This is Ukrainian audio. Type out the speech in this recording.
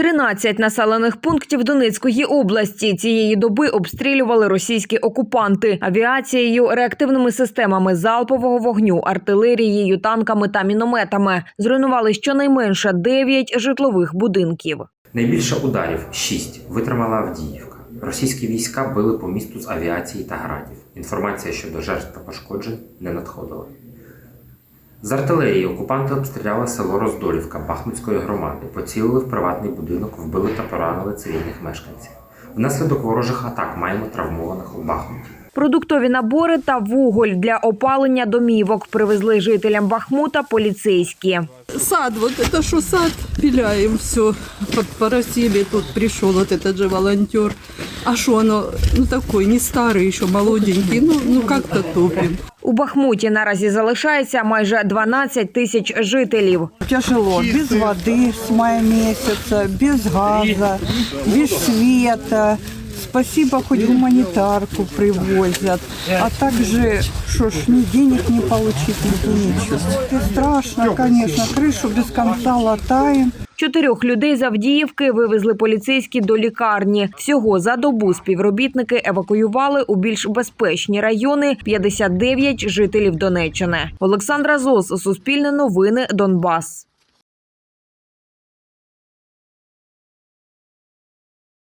13 населених пунктів Донецької області цієї доби обстрілювали російські окупанти авіацією, реактивними системами залпового вогню, артилерією, танками та мінометами. Зруйнували щонайменше 9 житлових будинків. Найбільше ударів 6 витримала Авдіївка. Російські війська били по місту з авіації та градів. Інформація щодо жертв та пошкоджень не надходила. З артилерії окупанти обстріляли село Роздолівка Бахмутської громади, поцілили в приватний будинок, вбили та поранили цивільних мешканців. Внаслідок ворожих атак маємо травмованих у Бахмуті. Продуктові набори та вуголь для опалення домівок привезли жителям Бахмута поліцейські. Сад, вот это что сад, пиляем все. Попросили, тут пришел вот этот же волонтер. А что оно, ну такой, не старый еще, молоденький, ну, ну как-то топим. У Бахмуті наразі залишається майже 12 тисяч жителів. Тяжело, без воды с мая месяца, без газа, без света. Спасибо, хоть гуманитарку привозят. А также, что ж, ни денег не получить, ни ничего. И страшно, конечно, крышу без конца латаем. Чотирьох людей з Авдіївки вивезли поліцейські до лікарні. Всього за добу співробітники евакуювали у більш безпечні райони 59 жителів Донеччини. Олександра Зос, Суспільне новини, Донбас.